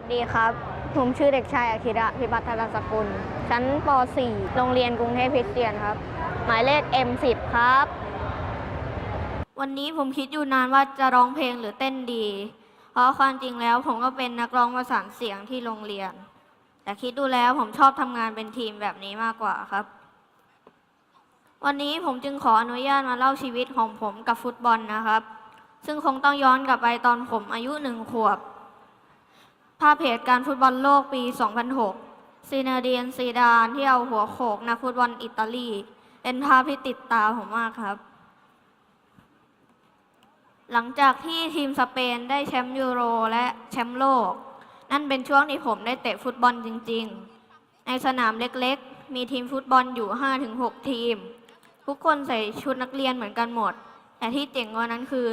วัสดีครับ ผมชื่อเด็กชายอาคิระพิพัฒนสกุล ชั้นป .4 โรงเรียนกรุงเทพคริสเตียนครับ หมายเลข M10 ครับ วันนี้ผมคิดอยู่นานว่าจะร้องเพลงหรือเต้นดี เพราะความจริงแล้วผมก็เป็นนักร้องประสานเสียงที่โรงเรียน แต่คิดดูแล้วผมชอบทำงานเป็นทีมแบบนี้มากกว่าครับ วันนี้ผมจึงขออนุญาตมาเล่าชีวิตของผมกับฟุตบอลนะครับ ซึ่งคงต้องย้อนกลับไปตอนผมอายุหนึ่งขวบ ภาพเหตุการณ์ฟุตบอลโลกปี 2006 ซีนเดียนซีดานที่เอาหัวโขกนักฟุตบอลอิตาลี เป็นภาพที่ติดตาผมมากครับ หลังจากที่ทีมสเปนได้แชมป์ยูโรและแชมป์โลก นั่นเป็นช่วงที่ผมได้เตะฟุตบอลจริง ๆ ในสนามเล็กๆ มีทีมฟุตบอลอยู่ 5-6 ทีม ทุกคนใส่ชุดนักเรียนเหมือนกันหมด แต่ที่เจ๋งกว่านั้นคือ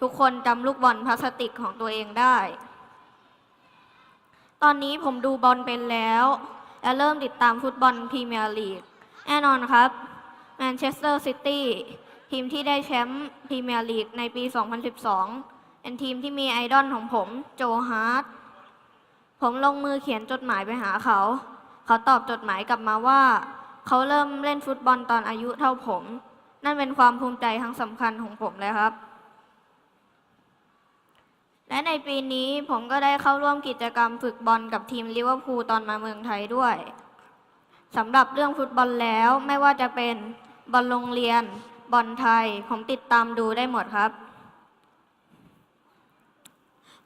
ทุกคนจำลูกบอลพลาสติกของตัวเองได้ ตอนนี้ผมดูบอลเป็นแล้ว และเริ่มติดตามฟุตบอลพรีเมียร์ลีกแน่นอนครับแมนเชสเตอร์ซิตี้ทีมที่ได้แชมป์พรีเมียร์ลีกในปี 2012 เป็นทีมที่มีไอดอลของผมโจฮาร์ดผมลงมือเขียนจดหมายไปหาเขา เขาตอบจดหมายกลับมาว่า เขาเริ่มเล่นฟุตบอลตอนอายุเท่าผม นั่นเป็นความภูมิใจครั้งสำคัญของผมเลยครับ และในปีนี้ผมก็ได้เข้าร่วมกิจกรรมฝึกบอลกับทีมลิเวอร์พูลตอนมาเมืองไทยด้วยสำหรับเรื่องฟุตบอลแล้วไม่ว่าจะเป็นบอลโรงเรียน บอลไทย ผมติดตามดูได้หมดครับ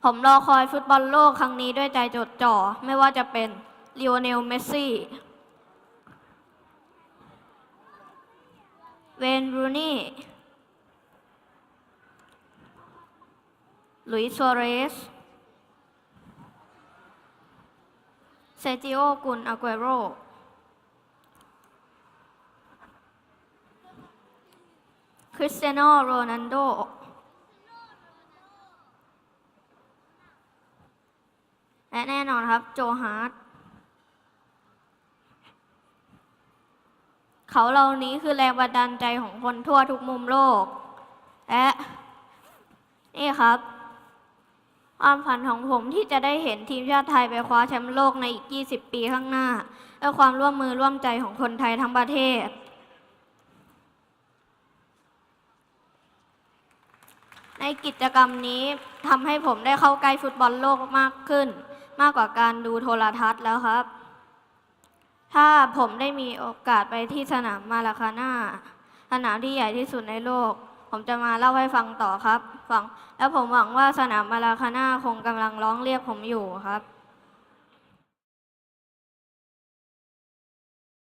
ผมรอคอยฟุตบอลโลกครั้งนี้ด้วยใจจดจ่อ ไม่ว่าจะเป็นลิโอเนลเมสซี่เวนรูนี่ ลุยส์ซัวเรส เซจิโอ กุนอาเกโร คริสเตียโนโรนัลโด และแน่นอนครับ โจฮาร์ดเขาเหล่านี้คือแรงบันดาลใจของคนทั่วทุกมุมโลก และ นี่ครับ ความฝันของผมที่จะได้เห็นทีมชาติไทยไปคว้าแชมป์โลกในอีก 20 ปีข้างหน้าด้วยความร่วมมือร่วมใจของคนไทยทั้งประเทศ ในกิจกรรมนี้ทำให้ผมได้เข้าใกล้ฟุตบอลโลกมากขึ้น มากกว่าการดูโทรทัศน์แล้วครับ ถ้าผมได้มีโอกาสไปที่สนามมาราคาน่าสนามที่ใหญ่ที่สุดในโลก ผมจะมาเล่าให้ฟังต่อครับฟังแล้วผมหวังว่าสนามมาราคาน่าคงกำลังร้องเรียกผมอยู่ครับ